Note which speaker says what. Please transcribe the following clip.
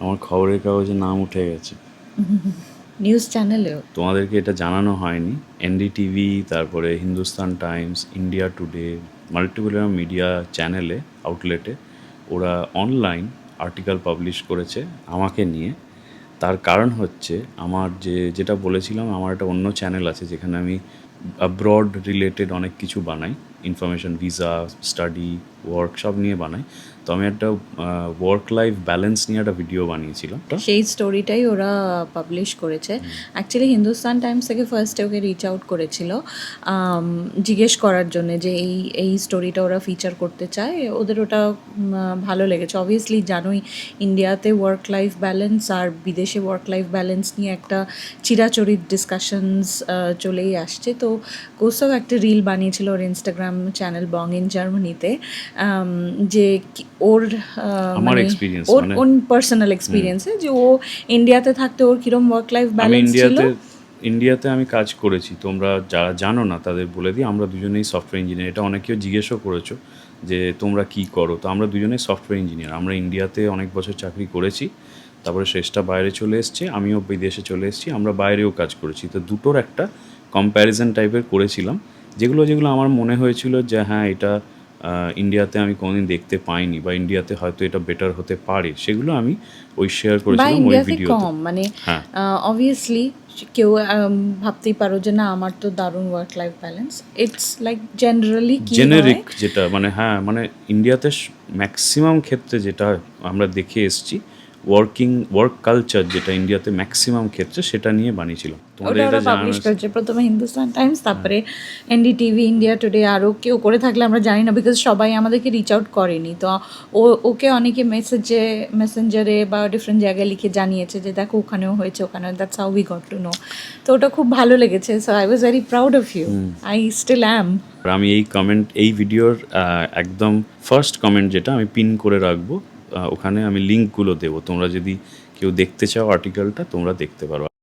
Speaker 1: আমার খবরের কাগজে নাম উঠে গেছে।
Speaker 2: নিউজ চ্যানেলেও
Speaker 1: তোমাদেরকে এটা জানানো হয়নি। এনডিটিভি তারপরে Hindustan Times India Today multiple media চ্যানেলে আউটলেটে ওরা অনলাইন আর্টিকেল পাবলিশ করেছে আমাকে নিয়ে। তার কারণ হচ্ছে আমার যে যেটা বলেছিলাম আমার একটা অন্য চ্যানেল আছে যেখানে আমি অ্যাব্রড রিলেটেড অনেক কিছু বানাই। ইনফরমেশন ভিসা স্টাডি ওয়ার্কশপ নিয়ে বানাই। তো আমি একটা ওয়ার্ক লাইফ ব্যালেন্স নিয়ে একটা ভিডিও বানিয়েছিলাম।
Speaker 2: সেই স্টোরিটাই ওরা পাবলিশ করেছে। অ্যাকচুয়ালি হিন্দুস্তান টাইমস থেকে ফার্স্টে ওকে রিচ আউট করেছিল জিজ্ঞেস করার জন্য যে এই এই স্টোরিটা ওরা ফিচার করতে চায়। ওদের ওটা ভালো লেগেছে। অবভিয়াসলি জানোই ইন্ডিয়াতে ওয়ার্ক লাইফ ব্যালেন্স আর বিদেশে ওয়ার্ক লাইফ ব্যালেন্স নিয়ে একটা চিরাচরিত ডিসকাশনস চলেই আসছে। তো কৌস্তব একটা রিল বানিয়েছিল ওর ইনস্টাগ্রাম চ্যানেল বং ইন জার্মানিতে যে ওর
Speaker 1: আমার
Speaker 2: মানে ওর ওন পার্সোনাল এক্সপিরিয়েন্সে যে ও ইন্ডিয়াতে থাকতে ওর কিরম ওয়ার্ক লাইফ ব্যালেন্স ছিল?
Speaker 1: ইন্ডিয়াতে আমি কাজ করেছি তোমরা যারা জানো না তাদের বলে দিই আমরা দুজনেই সফটওয়্যার ইঞ্জিনিয়ার এটা অনেকেও জিজ্ঞেসও করেছ যে তোমরা কি করো? তো আমরা দুজনেই সফটওয়্যার ইঞ্জিনিয়ার আমরা ইন্ডিয়াতে অনেক বছর চাকরি করেছি তারপরে শেষটা বাইরে চলে এসেছি আমিও বিদেশে চলে এসেছি আমরা বাইরেও কাজ করেছি তো দুটোর একটা কম্প্যারিজন টাইপের করেছিলাম। যেগুলো যেগুলো আমার মনে হয়েছিল যে হ্যাঁ এটা ইন্ডিয়াতে আমি কোনোদিন দেখতে পাইনি বা ইন্ডিয়াতে হয়তো এটা বেটার হতে পারে সেগুলো আমি ওই শেয়ার করেছিলাম ওই ভিডিওতে
Speaker 2: কম মানে
Speaker 1: হ্যাঁ।
Speaker 2: অবভিয়াসলি কেউ ভাবতেই পারো যে না আমার তো দারুণ work life balance it's like generally
Speaker 1: generic যেটা মানে হ্যাঁ মানে ইন্ডিয়াতে ম্যাক্সিমাম ক্ষেত্রে যেটা আমরা দেখে এসেছি ওয়ার্কিং ওয়ার্ক কালচার যেটা ইন্ডিয়াতে ম্যাক্সিমাম ক্ষেত্রে সেটা নিয়ে বানিয়েছিলাম তোমাদের এটা
Speaker 2: পাবলিশ করেছে। প্রথমে হিন্দুস্তান টাইমস তারপরে এনডিটিভি ইন্ডিয়া টুডে আরও কেউ করে থাকলে আমরা জানি না বিকজ সবাই আমাদেরকে রিচ আউট করেনি। তো ও ওকে অনেকে মেসেজে মেসেঞ্জারে বা ডিফারেন্ট জায়গায় লিখে জানিয়েছে যে দেখো ওখানেও হয়েছে ওখানেও that's how we got to know তো ওটা খুব ভালো লেগেছে। So I was very proud of you I still am
Speaker 1: আমি এই কমেন্ট এই ভিডিওর একদম ফার্স্ট কমেন্ট যেটা আমি পিন করে রাখব। ওখানে আমি লিঙ্কগুলো দেবো। তোমরা যদি কেউ দেখতে চাও আর্টিকেলটা তোমরা দেখতে পারো।